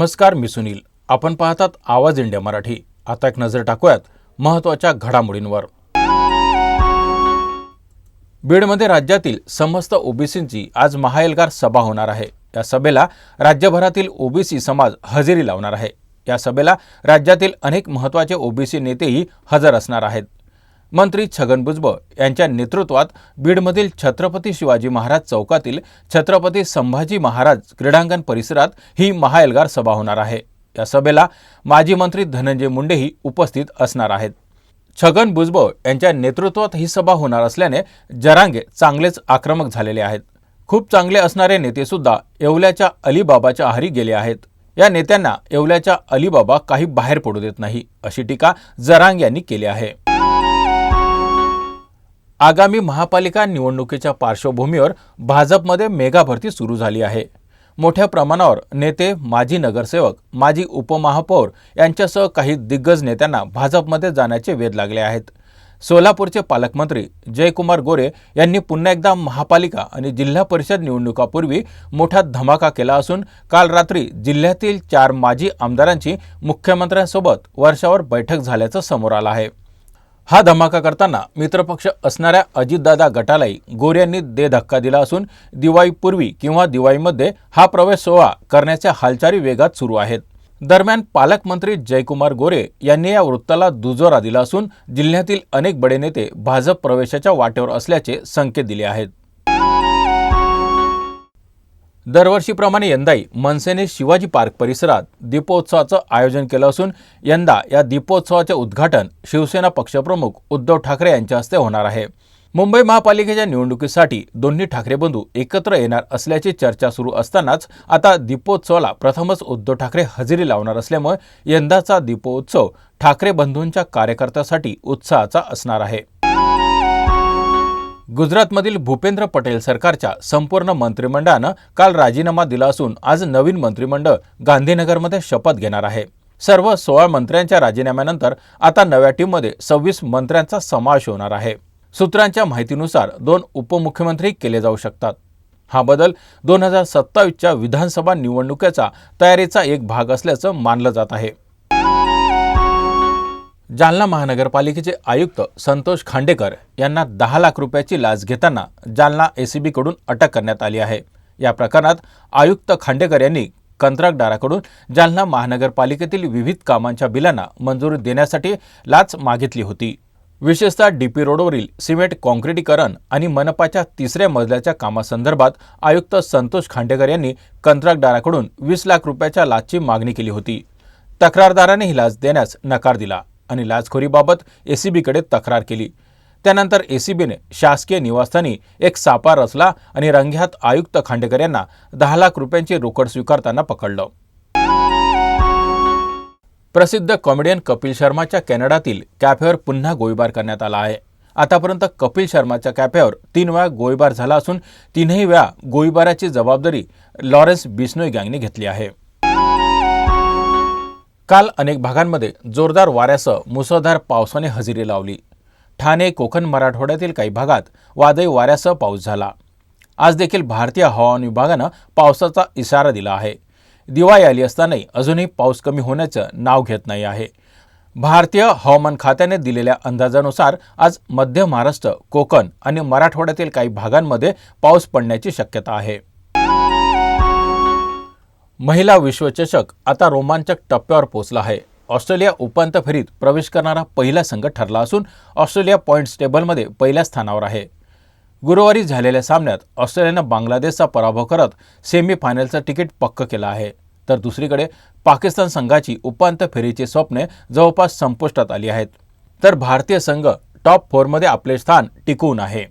नमस्कार मी सुनील. आपण पाहतात आवाज इंडिया मराठी. आता एक नजर टाकूयात महत्त्वाच्या घडामोडींवर. बीडमध्ये राज्यातील समस्त ओबीसींची आज महाएल्गार सभा होणार आहे. या सभेला राज्यभरातील ओबीसी समाज हजेरी लावणार आहे. या सभेला राज्यातील अनेक महत्त्वाचे ओबीसी नेतेही हजर असणार आहेत. मंत्री छगन भुजबळ यांच्या नेतृत्वात बीडमधील छत्रपती शिवाजी महाराज चौकातील छत्रपती संभाजी महाराज क्रीडांगण परिसरात ही महाएल्गार सभा होणार आहे. या सभेला माजी मंत्री धनंजय मुंडेही उपस्थित असणार आहेत. छगन भुजबळ यांच्या नेतृत्वात ही सभा होणार असल्याने जरांगे चांगलेच आक्रमक झालेले आहेत. खूप चांगले असणारे नेतेसुद्धा येवल्याच्या अलिबाबाच्या आहारी गेले आहेत. या नेत्यांना येवल्याच्या अलिबाबा काही बाहेर पडू देत नाही अशी टीका जरांग यांनी केली आहे. आगामी महापालिका निवडणुकीच्या पार्श्वभूमीवर भाजपमध्ये मेगा भरती सुरू झाली आहे. मोठ्या प्रमाणावर नेते माजी नगरसेवक माजी उपमहापौर यांच्यासह काही दिग्गज नेत्यांना भाजपमध्ये जाण्याचे वेध लागले आहेत. सोलापूरचे पालकमंत्री जयकुमार गोरे यांनी पुन्हा एकदा महापालिका आणि जिल्हा परिषद निवडणुकापूर्वी मोठा धमाका केला असून काल रात्री जिल्ह्यातील चार माजी आमदारांची मुख्यमंत्र्यांसोबत वर्षावर बैठक झाल्याचं समोर आलं आहे. हा धमाका करताना मित्रपक्ष असणाऱ्या अजितदादा गटालाही गोऱ्यांनी दे धक्का दिला असून दिवाळीपूर्वी किंवा दिवाळीमध्ये हा प्रवेश सोहळा करण्याच्या हालचाली वेगात सुरू आहेत. दरम्यान पालकमंत्री जयकुमार गोरे यांनी या वृत्ताला दुजोरा दिला असून जिल्ह्यातील अनेक बडे नेते भाजप प्रवेशाच्या वाटेवर असल्याचे संकेत दिले आहेत. दरवर्षीप्रमाणे यंदाही मनसेने शिवाजी पार्क परिसरात दीपोत्सवाचं आयोजन केलं असून यंदा या दीपोत्सवाचे उद्घाटन शिवसेना पक्षप्रमुख उद्धव ठाकरे यांच्या हस्ते होणार आहे. मुंबई महापालिकेच्या निवडणुकीसाठी दोन्ही ठाकरे बंधू एकत्र येणार असल्याची चर्चा सुरू असतानाच आता दीपोत्सवाला प्रथमच उद्धव ठाकरे हजेरी लावणार असल्यामुळे यंदाचा दीपोत्सव ठाकरे बंधूंच्या कार्यकर्त्यासाठी उत्साहाचा असणार आहे. गुजरातमधील भूपेंद्र पटेल सरकारच्या संपूर्ण मंत्रिमंडळानं काल राजीनामा दिला असून आज नवीन मंत्रिमंडळ गांधीनगरमध्ये शपथ घेणार आहे. सर्व सोळा मंत्र्यांच्या राजीनाम्यानंतर आता नव्या टीममध्ये सव्वीस मंत्र्यांचा समावेश होणार आहे. सूत्रांच्या माहितीनुसार दोन उपमुख्यमंत्री केले जाऊ शकतात. हा बदल दोन हजार सत्तावीसच्या विधानसभा निवडणुकीचा तयारीचा एक भाग असल्याचं मानलं जात आहे. जालना महानगरपालिकेचे आयुक्त संतोष खांडेकर यांना दहा लाख रुपयाची लाच घेताना जालना एसीबीकडून अटक करण्यात आली आहे. या प्रकरणात आयुक्त खांडेकर यांनी कंत्राटदाराकडून जालना महानगरपालिकेतील विविध कामांच्या बिलांना मंजुरी देण्यासाठी लाच मागितली होती. विशेषतः डीपी रोडवरील सिमेंट काँक्रिटीकरण आणि मनपाच्या तिसऱ्या मजल्याच्या कामासंदर्भात आयुक्त संतोष खांडेकर यांनी कंत्राटदाराकडून वीस लाख रुपयाच्या लाचची मागणी केली होती. तक्रारदाराने ही लाच देण्यास नकार दिला. आणि लाचखोरीबाबत एसीबीकडे तक्रार केली. त्यानंतर एसीबीने शासकीय निवासस्थानी एक सापा रचला आणि रंग्यात आयुक्त खांडेकर यांना दहा लाख रुपयांची रोकड स्वीकारताना पकडलं. प्रसिद्ध कॉमेडियन कपिल शर्माच्या कॅनडातील कॅफेवर पुन्हा गोळीबार करण्यात आला आहे. आतापर्यंत कपिल शर्माच्या कॅफेवर तीन वेळा गोळीबार झाला असून तीनही वेळा गोळीबाराची जबाबदारी लॉरेन्स बिस्नोई गँगने घेतली आहे. काल अनेक भागांमध्ये जोरदार वाऱ्यासह मुसळधार पावसाने हजेरी लावली. ठाणे कोकण मराठवाड्यातील काही भागात वादळी वाऱ्यासह पाऊस झाला. आज देखील भारतीय हवामान विभागानं पावसाचा इशारा दिला आहे. दिवाळी आली असतानाही अजूनही पाऊस कमी होण्याचं नाव घेत नाही आहे. भारतीय हवामान खात्याने दिलेल्या अंदाजानुसार आज मध्य महाराष्ट्र कोकण आणि मराठवाड्यातील काही भागांमध्ये पाऊस पडण्याची शक्यता आहे. महिला विश्वचषक आता रोमांचक टप्प्यावर पोहोचला आहे. ऑस्ट्रेलिया उपांत्य फेरीत प्रवेश करणारा पहिला संघ ठरला असून ऑस्ट्रेलिया पॉईंट्स टेबलमध्ये पहिल्या स्थानावर आहे. गुरुवारी झालेल्या सामन्यात ऑस्ट्रेलियानं बांगलादेशचा पराभव करत सेमीफायनलचं तिकीट पक्क केलं आहे. तर दुसरीकडे पाकिस्तान संघाची उपांत्य फेरीची स्वप्ने जवळपास संपुष्टात आली आहेत. तर भारतीय संघ टॉप फोरमध्ये आपले स्थान टिकवून आहे.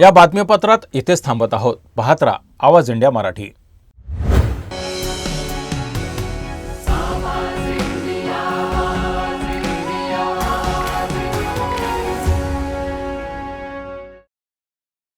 या बातमीपत्रात इथेच थांबत आहोत. पाहत आवाज इंडिया मराठी.